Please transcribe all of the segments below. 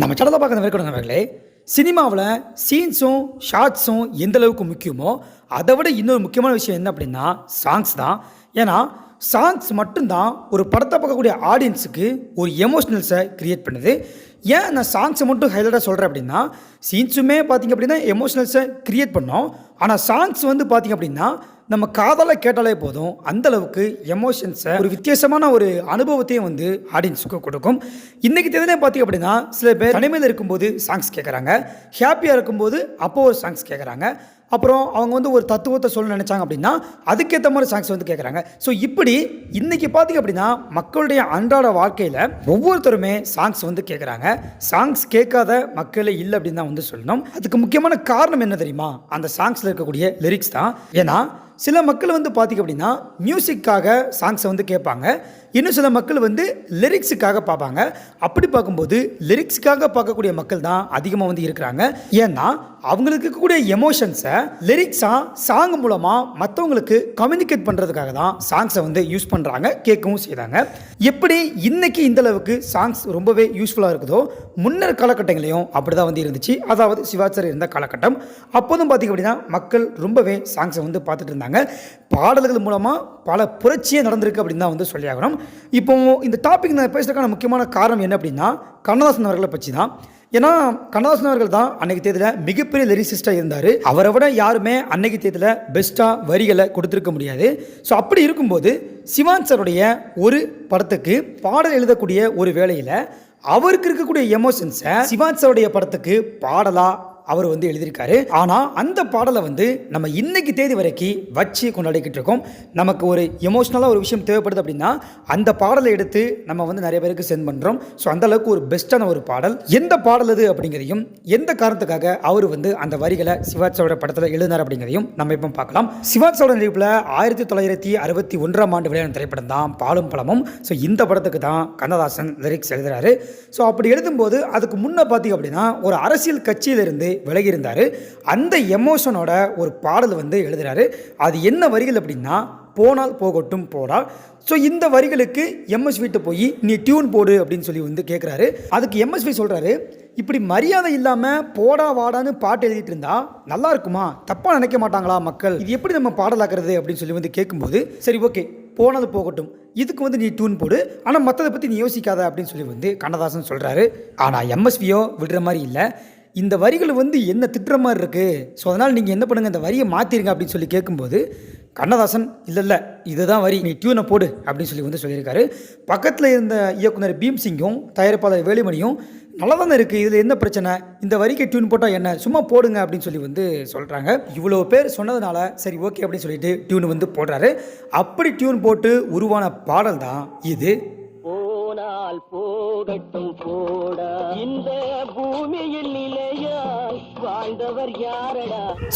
நம்ம சடலை பார்க்குற மேற்கொண்ட நண்பர்களே சினிமாவில் சீன்ஸும் ஷார்ட்ஸும் எந்த அளவுக்கு முக்கியமோ அதை விட இன்னொரு முக்கியமான விஷயம் என்ன அப்படின்னா சாங்ஸ் தான். ஏன்னா சாங்ஸ் மட்டும்தான் ஒரு படத்தை பார்க்கக்கூடிய ஆடியன்ஸுக்கு ஒரு எமோஷ்னல்ஸை க்ரியேட் பண்ணுது. ஏன் நான் சாங்ஸை மட்டும் ஹைலைட்டாக சொல்கிறேன் அப்படின்னா சீன்ஸுமே பார்த்திங்க அப்படின்னா எமோஷ்னல்ஸை க்ரியேட் பண்ணோம். ஆனால் சாங்ஸ் வந்து பார்த்திங்க அப்படின்னா நம்ம காதலை கேட்டாலே போதும். அந்தளவுக்கு எமோஷன்ஸை ஒரு வித்தியாசமான ஒரு அனுபவத்தையும் வந்து ஆடியன்ஸுக்கு கொடுக்கும். இன்றைக்கி தேதியிலே பார்த்திங்க அப்படின்னா சில பேர் தனிமையில் இருக்கும்போது சாங்ஸ் கேட்குறாங்க ஹாப்பியாக இருக்கும்போது அப்போ ஒரு சாங்ஸ் கேட்குறாங்க அப்புறம் அவங்க வந்து ஒரு தத்துவத்தை சொல்ல நினச்சாங்க அப்படின்னா அதுக்கேற்ற மாதிரி சாங்ஸ் வந்து கேட்குறாங்க ஸோ இப்படி இன்றைக்கி பார்த்தீங்க அப்படின்னா மக்களுடைய அன்றாட வாழ்க்கையில் ஒவ்வொருத்தருமே சாங்ஸ் வந்து கேட்குறாங்க சாங்ஸ் கேட்காத மக்களே இல்லை அப்படின்னு தான் வந்து சொல்லணும். அதுக்கு முக்கியமான காரணம் என்ன தெரியுமா? அந்த சாங்ஸில் இருக்கக்கூடிய லிரிக்ஸ் தான். ஏன்னா சில மக்கள் வந்து பார்த்திங்க அப்படின்னா மியூசிக்காக சாங்ஸை வந்து கேட்பாங்க. இன்னும் சில மக்கள் வந்து லிரிக்ஸுக்காக பார்ப்பாங்க. அப்படி பார்க்கும்போது லிரிக்ஸுக்காக பார்க்கக்கூடிய மக்கள் தான் அதிகமாக வந்து இருக்கிறாங்க. ஏன்னா அவங்களுக்கு இருக்கக்கூடிய எமோஷன்ஸை லிரிக்ஸாக சாங் மூலமாக மற்றவங்களுக்கு கம்யூனிகேட் பண்ணுறதுக்காக தான் சாங்ஸை வந்து யூஸ் பண்ணுறாங்க கேட்கவும் செய்கிறாங்க எப்படி இன்னைக்கு இந்த அளவுக்கு சாங்ஸ் ரொம்பவே யூஸ்ஃபுல்லாக இருக்குதோ முன்னர் காலகட்டங்களையும் அப்படி தான் வந்து இருந்துச்சு. அதாவது சிவாச்சாரி இருந்த காலகட்டம். அப்போதும் பார்த்திங்க அப்படின்னா மக்கள் ரொம்பவே சாங்ஸை வந்து பார்த்துட்டு இருந்தாங்க. பாடல்கள் மூலமாக பல புரட்சியே நடந்திருக்கு அப்படின்னு தான் வந்து சொல்லி ஆகணும் இப்போ இந்த டாபிக் நான் பேசுறதுக்கான முக்கியமான காரணம் என்ன அப்படின்னா கண்ணதாசன் அவர்களை பற்றி தான். ஏன்னா கண்ணதாசன் அவர்கள் தான் அன்னைக்கு தேதியில் மிகப்பெரிய லிரிசிஸ்டாக இருந்தார். அவரை விட யாருமே அன்னைக்கு தேதியில் பெஸ்ட்டாக வரிகளை கொடுத்துருக்க முடியாது. ஸோ அப்படி இருக்கும்போது சிவான் சாருடைய ஒரு படத்துக்கு பாடல் எழுதக்கூடிய ஒரு வேலையில் அவருக்கு இருக்கக்கூடிய எமோஷன்ஸை சிவான் சாருடைய படத்துக்கு பாடலாக அவர் வந்து எழுதியிருக்காரு. ஆனால் அந்த பாடலை வந்து நம்ம இன்னைக்கு தேதி வரைக்கும் வச்சு கொண்டாடிக்கிட்டு இருக்கோம். நமக்கு ஒரு எமோஷ்னலாக ஒரு விஷயம் தேவைப்படுது அப்படின்னா அந்த பாடலை எடுத்து நம்ம வந்து நிறைய பேருக்கு சென்ட் பண்ணுறோம் ஸோ அந்த அளவுக்கு ஒரு பெஸ்ட்டான ஒரு பாடல். எந்த பாடல் அது அப்படிங்கிறதையும் எந்த காரணத்துக்காக அவர் வந்து அந்த வரிகளை சிவாஜியோட படத்தில் எழுதினார் அப்படிங்கிறதையும் நம்ம இப்போ பார்க்கலாம். சிவாஜியோட நடிப்பில் ஆயிரத்தி தொள்ளாயிரத்தி அறுபத்தி ஒன்றாம் ஆண்டு வெளியான திரைப்படம் தான் பாலும் பழமும். ஸோ இந்த படத்துக்கு தான் கண்ணதாசன் லிரிக்ஸ் எழுதுறாரு. ஸோ அப்படி எழுதும்போது அதுக்கு முன்னே பார்த்தீங்க அப்படின்னா ஒரு அரசியல் கட்சியிலிருந்து விலகி இருந்தார் அந்த எமோஷனோட ஒரு பாடல் வந்து எழுதுகிறாரு அது என்ன வரிகள் அப்படின்னா போனால் போகட்டும் போடா ஸோ இந்த வரிகளுக்கு எம்எஸ்விட்ட போய் நீ டியூன் போடு அப்படின்னு சொல்லி வந்து கேட்குறாரு அதுக்கு எம்எஸ்வி சொல்கிறாரு இப்படி மரியாதை இல்லாமல் போடா வாடான்னு பாட்டு எழுதிட்டு இருந்தா நல்லா இருக்குமா? தப்பாக நினைக்க மாட்டாங்களா மக்கள்? இது எப்படி நம்ம பாடலாக்குறது? அப்படின்னு சொல்லி வந்து கேட்கும்போது சரி ஓகே போனது போகட்டும். இதுக்கு வந்து நீ டியூன் போடு. ஆனால் மற்றதை பற்றி நீ யோசிக்காத அப்படின்னு சொல்லி வந்து கண்ணதாசன் சொல்கிறாரு ஆனால் எம்எஸ்வியோ விடுற மாதிரி இல்லை. இந்த வரிகள் வந்து என்ன திட்டுற மாதிரி இருக்குது ஸோ அதனால் நீங்கள் என்ன பண்ணுங்கள் இந்த வரியை மாற்றிருங்க அப்படின்னு சொல்லி கேட்கும்போது கண்ணதாசன் இல்லை இல்லை இதுதான் வரி நீ டியூனை போடு அப்படின்னு சொல்லி வந்து சொல்லியிருக்காரு. பக்கத்தில் இருந்த இயக்குனர் பீம்சிங்கும் தயாரிப்பாளர் வேலுமணியும் நல்லா தானே இருக்குது இதில் என்ன பிரச்சனை? இந்த வரிக்கு டியூன் போட்டால் என்ன? சும்மா போடுங்க அப்படின்னு சொல்லி வந்து சொல்கிறாங்க இவ்வளோ பேர் சொன்னதுனால சரி ஓகே அப்படின்னு சொல்லிட்டு டியூன் வந்து போடுறாரு. அப்படி டியூன் போட்டு உருவான பாடல் தான் இது. போனால் போகட்டும் போட. இந்த பூமியில்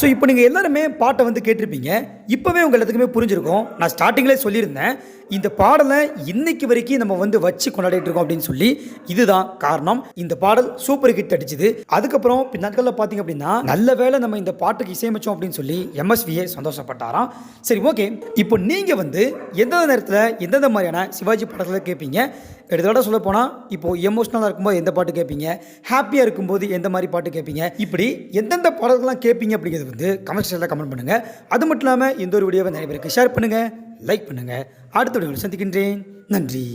ஸோ இப்போ நீங்கள் எல்லாருமே பாட்டை வந்து கேட்டிருப்பீங்க. இப்போவே உங்கள் எல்லாத்துக்குமே புரிஞ்சிருக்கும். நான் ஸ்டார்டிங்லேயே சொல்லியிருந்தேன். இந்த பாடலை இன்னைக்கு வரைக்கும் நம்ம வந்து வச்சு கொண்டாடிட்டு இருக்கோம் அப்படின்னு சொல்லி இதுதான் காரணம். இந்த பாடல் சூப்பர் ஹிட் அடிச்சுது. அதுக்கப்புறம் பின்னாட்களில் பார்த்தீங்க அப்படின்னா நல்ல வேளை நம்ம இந்த பாட்டுக்கு இசையமைச்சோம் அப்படின்னு சொல்லி எம்எஸ்வியே சந்தோஷப்பட்டாராம். சரி ஓகே இப்போ நீங்கள் வந்து எந்தெந்த நேரத்தில் எந்தெந்த மாதிரியான சிவாஜி பாடத்தில் கேட்பீங்க எடுத்தோட சொல்ல போனால் இப்போ எமோஷ்னலாக இருக்கும்போது எந்த பாட்டு கேட்பீங்க ஹாப்பியாக இருக்கும்போது எந்த மாதிரி பாட்டு கேட்பீங்க இப்படி எந்தெந்த பாடல்கள்லாம் கேட்பீங்க அப்படிங்கிறது வந்து கமெண்ட் செக்ஷனில் கமெண்ட் பண்ணுங்கள் அது மட்டும் இல்லாமல் இந்த ஒரு வீடியோவை நிறைய பேருக்கு ஷேர் பண்ணுங்கள் லைக் பண்ணுங்கள் அடுத்த வீடியோவில் சந்திக்கின்றேன். நன்றி.